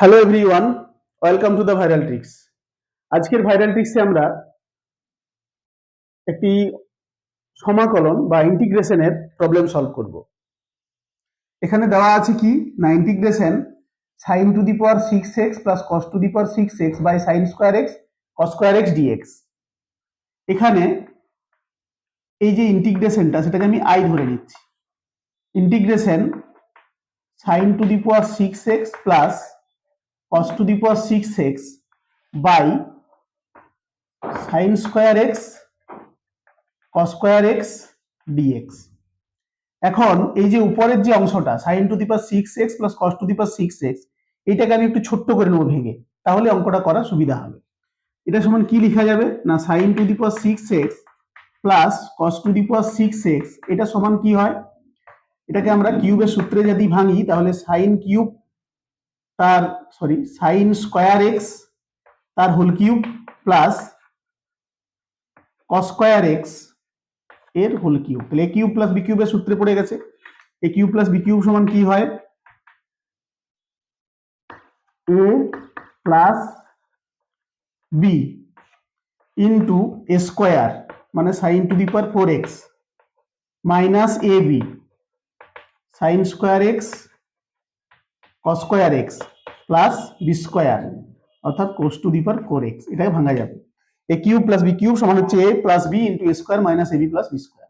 Hello everyone welcome to the viral tricks আজকের viral ট্রিক্সে আমরা একটি সমাকলন বা ইন্টিগ্রেশনের প্রবলেম সলভ করব। এখানে দেওয়া আছে কি? না integration sine to the power six x plus cos to the power six x by sine square x cos square x dx এখানে এই যে ইন্টিগ্রেশনটা সেটাকে আমি আই ধরে নিচ্ছি। Integration sine to the power six x plus cos to the power 6x by sin square x cos square x dx এখন এই যে উপরের যে অংশটা, sin to the power 6x plus cos to the power 6x এটাকে আমি একটু ছোট্ট করে নেব ভেঙে, তাহলে অঙ্কটা করা সুবিধা হবে। এটা সমান কি লেখা যাবে? না, sin to the power 6x plus cos to the power 6x এটা সমান কি হয়? এটাকে আমরা কিউবের সূত্রে যদি ভাঙি, তাহলে sin কিউব তার সরি সাইন স্কোয়ার এক্স তার whole cube plus cos square এক্সের হোল কিউব তাহলে এ কিউব প্লাস বি কিউবের সূত্রে পড়ে গেছে। A cube plus b cube সমান কি হয়? A plus b into a square মানে sine to the power four x minus a b sine square x cos square x plus b square অর্থাৎ cos to the power four x এটাকে ভাঙা যাবে। A cube plus b cube সমান হচ্ছে a plus b into a square minus a b plus b square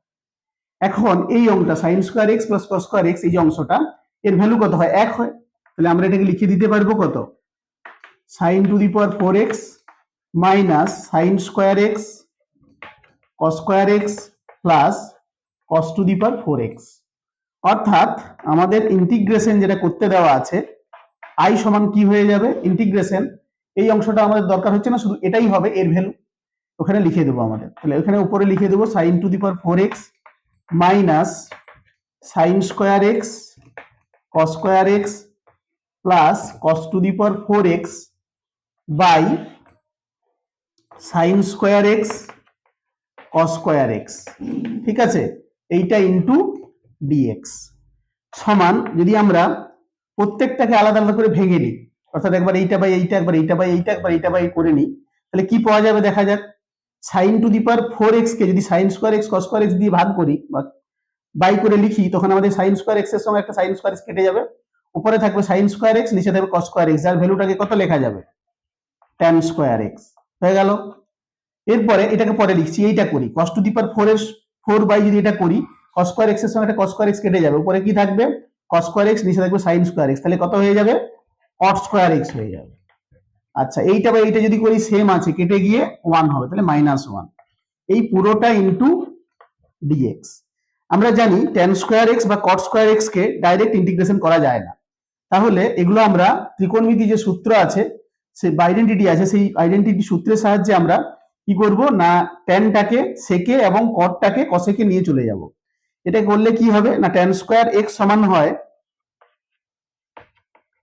এখন এই অঙ্কটা sine square x plus cos square x এই অংশটা, এর ভ্যালু কত হয়? এক হয়। তাহলে আমরা এটাকে লিখে দিতে পারব কত? Sine to the power four x minus sine square x cos square x plus cos to the power four x অর্থাৎ আমাদের ইন্টিগ্রেশন যেটা করতে দেওয়া আছে আই সমান কি হয়ে যাবে? ইন্টিগ্রেশন এই অংশটা আমাদের দরকার হচ্ছে না, শুধু এটাই হবে, এর ভ্যালু ওখানে লিখে দেবো আমাদের। তাহলে ওখানে উপরে লিখে দেবো sine to the power four x minus sine square x cos square x plus cos to the power four x by sine square x cos square x ঠিক আছে? এইটা ইন্টু ডিএক্স সমান যদি আমরা প্রত্যেকটাকে আলাদা আলাদা করে ভেঙে নিই, অর্থাৎ একবার এইটা বাই এইটা, একবার এইটা বাই এইটা, একবার এইটা বাই করে নিই, তাহলে কি পাওয়া যাবে দেখা যাক? Sine to the power four x কে যদি sine square x cos square x দিয়ে ভাগ করি বা বাই করে লিখি, তখন আমাদের সাইন স্কোয়ার এক্সের সঙ্গে একটা সাইন স্কোয়ার এক্স কেটে যাবে। উপরে থাকবে সাইন স্কোয়ার এক্স নিচে থাকবে কস স্কোয়ার এক্স যার ভ্যালুটাকে কত লেখা যাবে? ট্যান স্কোয়ার এক্স হয়ে গেল। এরপরে এটাকে পরে লিখছি, এইটা করি cos to the power four এর ফোর বাই যদি এটা করি স্কোয়ার এক্সের সঙ্গে একটা স্কোয়ার এক্স কেটে যাবে। উপরে কি থাকবে? কস স্কোয়ার এক্স নিচে থাকবে সাইন স্কোয়ার এক্স তাহলে কত হয়ে যাবে? কট স্কোয়ার এক্স হয়ে যাবে। আচ্ছা এইটা বা এইটা যদি করি সেম আছে, কেটে গিয়ে ওয়ান হবে, তাহলে মাইনাস ওয়ান এই পুরোটা ইন্টু ডিএক্স আমরা জানি টেন স্কোয়ার এক্স বা কট স্কোয়ার এক্স কে ডাইরেক্ট ইন্টিগ্রেশন করা যায় না। তাহলে এগুলো আমরা ত্রিকোণমিতি যে সূত্র আছে, সেই আইডেন্টিটি আছে, সেই আইডেন্টিটি সূত্রের সাহায্যে আমরা কি করব? না টেনটাকে সেকে এবং কটটাকে কসেকে নিয়ে চলে যাব। এটা করলে কি হবে? না টেন স্কোয়ার এক্স সমান হয়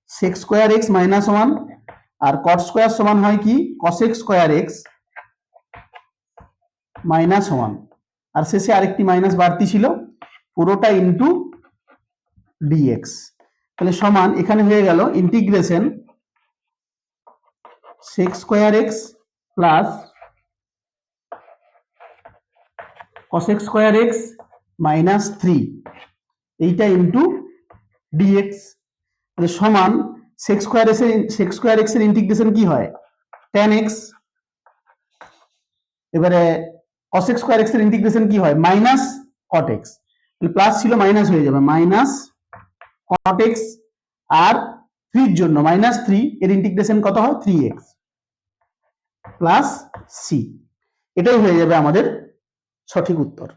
sec square x minus one আর কট স্কোয়ার সমান হয় কি? Cosec square x minus one আর শেষে আরেকটি মাইনাস বাড়তি ছিল, পুরোটা ইন্টু ডিএক্স তাহলে সমান, এখানে হয়ে গেল integration sec square x plus cosec square x minus three এইটা ইন্টু ডিএক্স সমান সেক্স স্কোয়ার এক্সের সেক্স স্কোয়ার এক্সের ইন্টিগ্রেশন কি হয়? টেন এক্স এবারে কসেক স্কোয়ার এক্সের ইন্টিগ্রেশন কি হয়? মাইনাস কট এক্স প্লাস ছিল মাইনাস হয়ে যাবে মাইনাস কট এক্স আর থ্রির জন্য মাইনাস থ্রি এর ইন্টিগ্রেশন কত হয়? থ্রি এক্স প্লাস সি এটাই হয়ে যাবে আমাদের সঠিক উত্তর।